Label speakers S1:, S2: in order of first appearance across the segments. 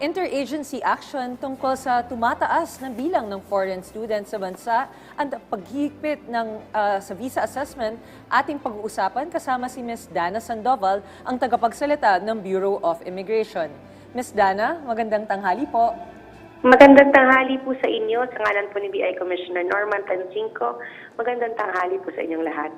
S1: interagency action tungkol sa tumataas na bilang ng foreign students sa bansa at paghigpit ng ah, sa visa assessment ating pag-uusapan kasama si Ms. Dana Sandoval, ang tagapagsalita ng Bureau of Immigration. Ms. Dana, magandang tanghali po.
S2: Magandang tanghali po sa inyo, sa ngalan po ni BI Commissioner Norman Tansinko. Magandang tanghali po sa inyong lahat.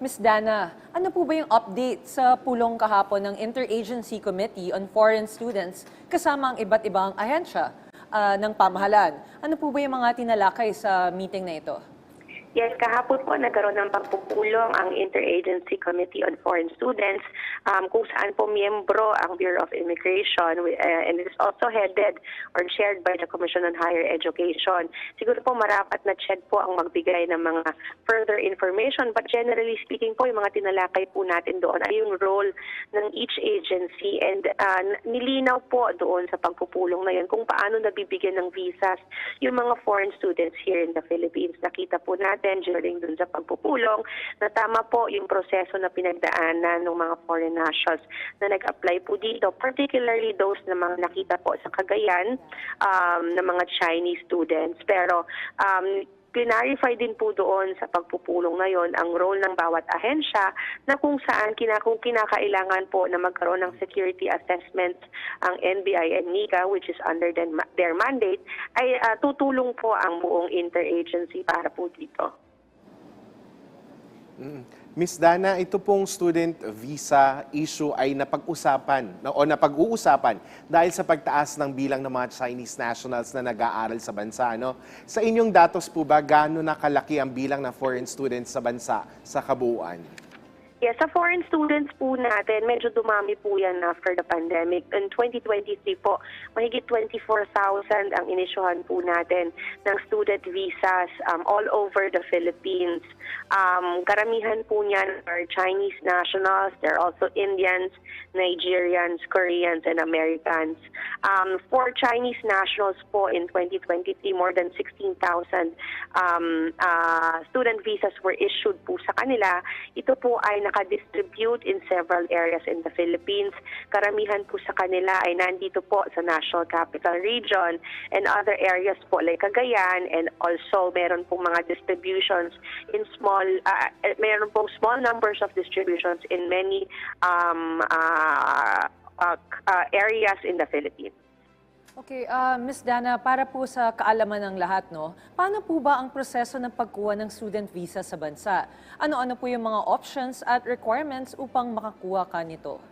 S1: Ms. Dana, ano po ba yung update sa pulong kahapon ng Interagency Committee on Foreign Students kasama ang iba't ibang ahensya ah, ng pamahalaan? Ano po ba yung mga tinalakay sa meeting na ito?
S2: Yes, kahapon po nagkaroon ng pagpupulong ang Interagency Committee on Foreign Students um, kung saan po miyembro ang Bureau of Immigration uh, and it is also headed or chaired by the Commission on Higher Education. Siguro po marapat na CHED po ang magbigay ng mga further information but generally speaking po yung mga tinalakay po natin doon ay yung role ng each agency and uh, nilinaw po doon sa pagpupulong na yun kung paano nabibigyan ng visas yung mga foreign students here in the Philippines. Nakita po natin during dun sa pagpupulong na tama po yung proseso na pinagdaanan ng mga foreign nationals na nag-apply po dito, particularly those na mga nakita po sa Cagayan um, ng mga Chinese students. Pero um, clarify din po doon sa pagpupulong ngayon ang role ng bawat ahensya na kung saan kina, kung kinakailangan po na magkaroon ng security assessments ang NBI and NICA which is under their, their mandate ay ah, tutulong po ang buong interagency para po dito.
S3: Miss Dana, ito pong student visa issue ay napag-usapan na- o napag-uusapan dahil sa pagtaas ng bilang ng mga Chinese nationals na nag-aaral sa bansa. No? Sa inyong datos po ba, gaano nakalaki ang bilang ng foreign students sa bansa sa kabuuan?
S2: Yes, sa foreign students po natin, medyo dumami po yan after the pandemic. In 2023 po, mahigit 24,000 ang inisyuhan po natin ng student visas um, all over the Philippines. Um, karamihan po niyan are Chinese nationals. There are also Indians, Nigerians, Koreans, and Americans. Um, for Chinese nationals po in 2023, more than 16,000 um, uh, student visas were issued po sa kanila. Ito po ay nakadistribute in several areas in the Philippines. Karamihan po sa kanila ay nandito po sa National Capital Region and other areas po like Cagayan and also meron pong mga distributions in small, uh, meron pong small numbers of distributions in many um, uh, uh, uh, areas in the Philippines.
S1: Okay, ah, Ms. Dana, para po sa kaalaman ng lahat, no, paano po ba ang proseso ng pagkuha ng student visa sa bansa? Ano-ano po yung mga options at requirements upang makakuha ka nito?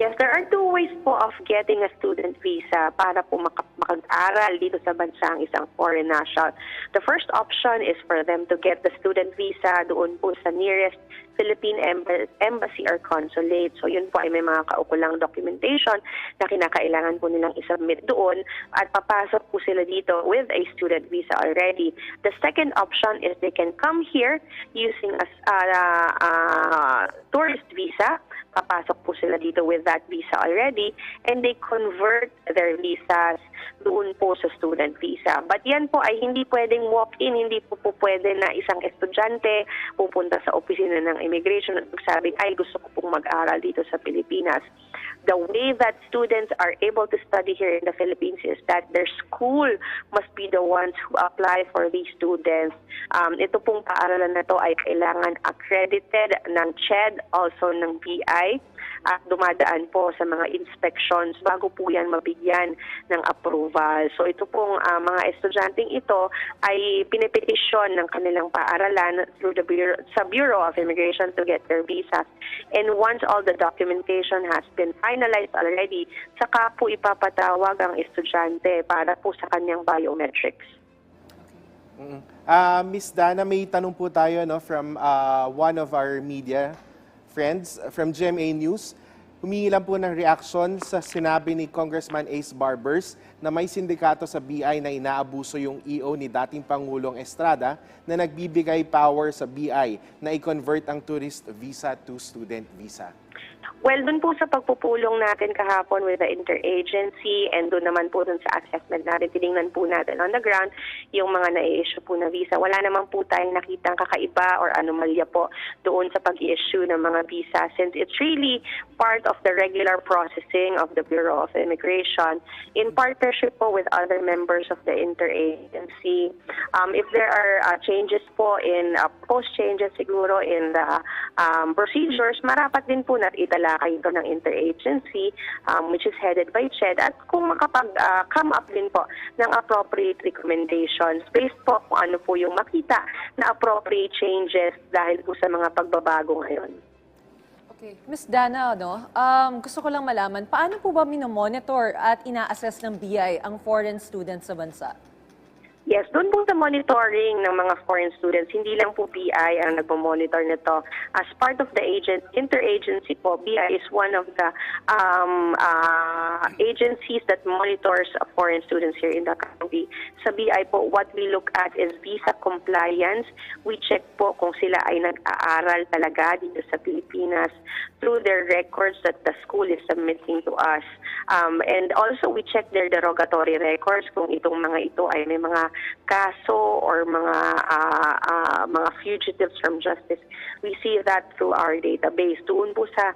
S2: Yes, there are two ways po of getting a student visa para po maka- makag-aral dito sa bansa ang isang foreign national. The first option is for them to get the student visa doon po sa nearest Philippine Emb- Embassy or Consulate. So yun po ay may mga kaukulang documentation na kinakailangan po nilang isubmit doon at papasok po sila dito with a student visa already. The second option is they can come here using a uh, uh, tourist visa papasok po sila dito with that visa already and they convert their visas doon po sa student visa. But yan po ay hindi pwedeng walk-in, hindi po po pwede na isang estudyante pupunta sa opisina ng immigration at magsabi, ay gusto ko pong mag-aral dito sa Pilipinas. The way that students are able to study here in the Philippines is that their school must be the ones who apply for these students. Um, ito pong paaralan na to ay kailangan accredited ng CHED, also ng BI, at dumadaan po sa mga inspections bago po yan mabigyan ng approval. So ito pong ah, mga estudyanteng ito ay pinipetisyon ng kanilang paaralan through the Bureau, sa Bureau of Immigration to get their visas. And once all the documentation has been finalized already, saka po ipapatawag ang estudyante para po sa kanyang biometrics.
S3: Ah, Miss Dana, may tanong po tayo no, from ah, one of our media friends uh, from GMA News. Humingi lang po ng reaction sa sinabi ni Congressman Ace Barbers na may sindikato sa BI na inaabuso yung EO ni dating Pangulong Estrada na nagbibigay power sa BI na i-convert ang tourist visa to student visa.
S2: Well, dun po sa pagpupulong natin kahapon with the interagency and dun naman po dun sa assessment natin, tinignan po natin on the ground yung mga na-issue po na visa. Wala naman po tayong nakitang kakaiba or anomalya po doon sa pag-issue ng mga visa since it's really part of the regular processing of the Bureau of Immigration in partnership po with other members of the interagency. Um, if there are uh, changes po in uh, post changes siguro in the um, procedures, marapat din po natin italakay ito ng interagency um, which is headed by CHED at kung makapag-come up din po ng appropriate recommendations based po kung ano po yung makita na appropriate changes dahil po sa mga pagbabago ngayon.
S1: Okay. Ms. Dana, no, um, gusto ko lang malaman, paano po ba minomonitor at ina-assess ng BI ang foreign students sa bansa?
S2: Yes, doon po sa monitoring ng mga foreign students, hindi lang po BI ang nagmo-monitor nito. As part of the agent, interagency po, BI is one of the um, uh, agencies that monitors foreign students here in the country. Sa BI po, what we look at is visa compliance. We check po kung sila ay nag-aaral talaga dito sa Pilipinas through their records that the school is submitting to us. Um, and also, we check their derogatory records kung itong mga ito ay may mga kaso or mga ah, ah, mga fugitives from justice. We see that through our database. Doon po sa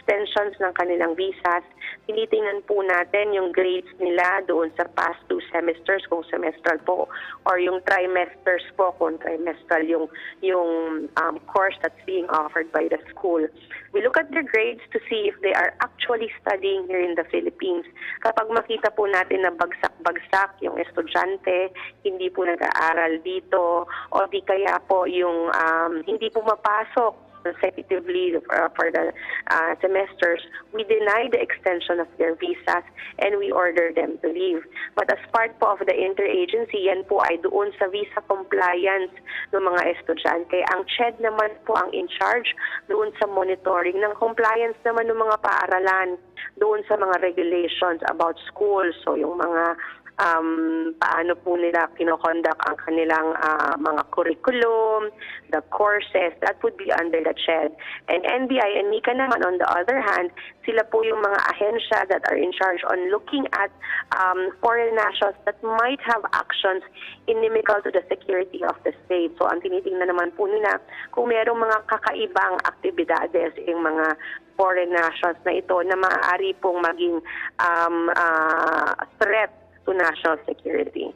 S2: extensions ng kanilang visas, tinitingnan po natin yung grades nila doon sa past two semesters kung semestral po or yung trimesters po kung trimestral yung yung um, course that's being offered by the school. We look at their grades to see if they are actually studying here in the Philippines. Kapag makita po natin na bagsak-bagsak yung estudyante, hindi po nag-aaral dito o di kaya po yung um, hindi pumapasok consecutively uh, for the uh, semesters, we deny the extension of their visas and we order them to leave. But as part po of the interagency, yan po ay doon sa visa compliance ng mga estudyante. Ang CHED naman po ang in charge doon sa monitoring ng compliance naman ng mga paaralan doon sa mga regulations about schools. So yung mga um, paano po nila kinokonduct ang kanilang ah, mga curriculum, the courses, that would be under the CHED. And NBI and NICA naman, on the other hand, sila po yung mga ahensya that are in charge on looking at um, foreign nationals that might have actions inimical to the security of the state. So ang tinitingnan naman po nila kung merong mga kakaibang aktibidades yung mga foreign nationals na ito na maaari pong maging um, ah, threat to national security.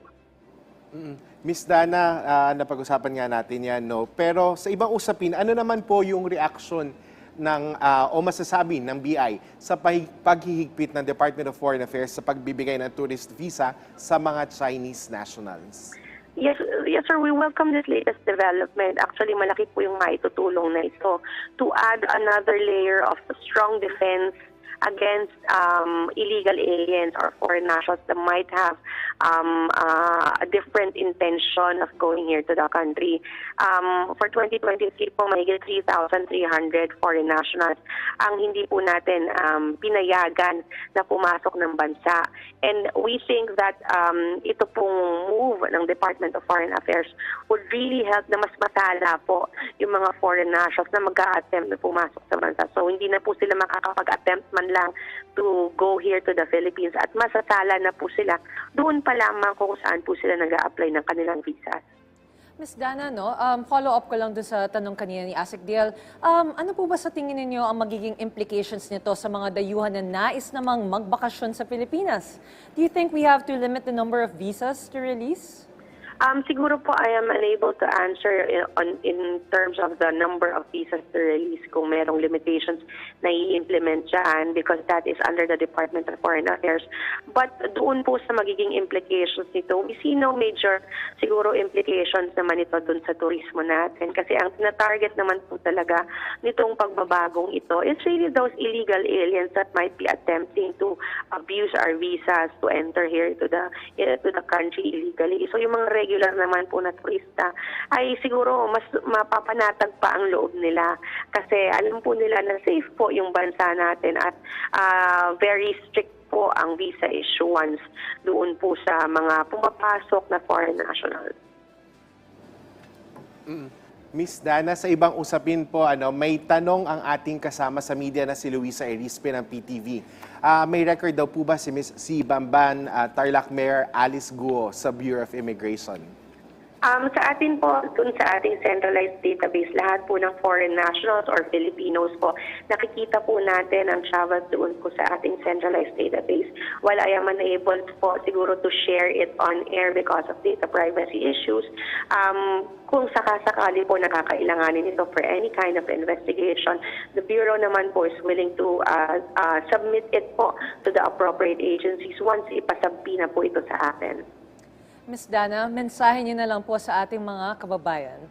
S3: Miss Dana, ah, napag-usapan nga natin yan, no? Pero sa ibang usapin, ano naman po yung reaction ng, ah, o masasabi ng BI sa pahig- paghihigpit ng Department of Foreign Affairs sa pagbibigay ng tourist visa sa mga Chinese nationals?
S2: Yes, yes sir, we welcome this latest development. Actually, malaki po yung maitutulong na ito to add another layer of strong defense against um, illegal aliens or foreign nationals that might have um, uh, a different intention of going here to the country. Um, for 2023 po, mahigit 3,300 foreign nationals ang hindi po natin um, pinayagan na pumasok ng bansa. And we think that um, ito pong move ng Department of Foreign Affairs would really help na mas matala po yung mga foreign nationals na mag-a-attempt na pumasok sa bansa. So hindi na po sila makakapag-attempt man lang to go here to the Philippines at masasala na po sila doon pa lamang kung saan po sila nag apply ng kanilang visas.
S1: Ms. Dana, no, um, follow-up ko lang dun sa tanong kanina ni Asik Diel. Um, ano po ba sa tingin ninyo ang magiging implications nito sa mga dayuhan na nais namang magbakasyon sa Pilipinas? Do you think we have to limit the number of visas to release?
S2: Um, siguro po I am unable to answer in, on, in terms of the number of visas to release kung merong limitations na i-implement dyan because that is under the Department of Foreign Affairs. But doon po sa magiging implications nito, we see no major siguro implications naman ito doon sa turismo natin kasi ang tinatarget naman po talaga nitong pagbabagong ito is really those illegal aliens that might be attempting to abuse our visas to enter here to the eh, to the country illegally. So yung mga regular naman po na turista ay siguro mas mapapanatag pa ang loob nila kasi alam po nila na safe po yung bansa natin at ah, very strict po ang visa issuance doon po sa mga pumapasok na foreign nationals.
S3: Miss Dana, sa ibang usapin po, ano, may tanong ang ating kasama sa media na si Luisa Erispe ng PTV. Ah, may record daw po ba si Miss si Bamban ah, Tarlac Mayor Alice Guo sa Bureau of Immigration?
S2: Um, sa atin po, dun sa ating centralized database, lahat po ng foreign nationals or Filipinos po, nakikita po natin ang travel doon po sa ating centralized database. While I am unable po siguro to share it on air because of data privacy issues, um, kung sakasakali po nakakailanganin ito for any kind of investigation, the Bureau naman po is willing to uh, uh, submit it po to the appropriate agencies once ipasabpi na po ito sa atin.
S1: Miss Dana, mensahe niyo na lang po sa ating mga kababayan.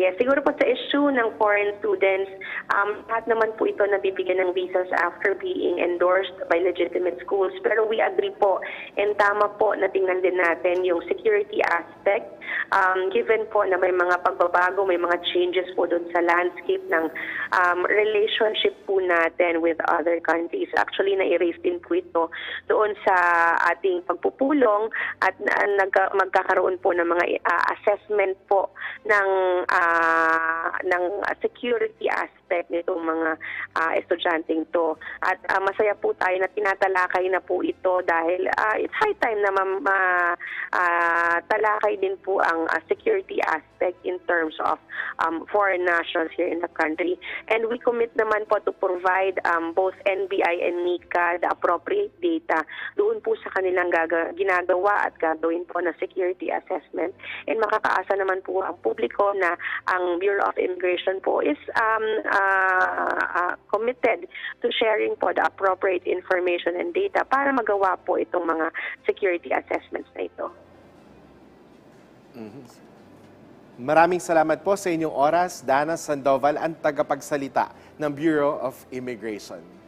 S2: Yes, siguro po sa issue ng foreign students, um, lahat naman po ito nabibigyan ng visas after being endorsed by legitimate schools. Pero we agree po, and tama po na tingnan din natin yung security aspect. Um, given po na may mga pagbabago, may mga changes po doon sa landscape ng um, relationship po natin with other countries. Actually, na-erase din po ito doon sa ating pagpupulong at na, nagka- magkakaroon po ng mga uh, assessment po ng ng security aspect nitong mga ah, estudyanteng to. At ah, masaya po tayo na tinatalakay na po ito dahil ah, it's high time na ma- ma- din po ang ah, security aspect in terms of um, foreign nationals here in the country. And we commit naman po to provide um, both NBI and NICA the appropriate data doon po sa kanilang gaga- ginagawa at gagawin po na security assessment. And makakaasa naman po ang publiko na ang Bureau of Immigration po is um, uh, uh, committed to sharing po the appropriate information and data para magawa po itong mga security assessments na ito.
S3: Maraming salamat po sa inyong oras, Dana Sandoval, ang tagapagsalita ng Bureau of Immigration.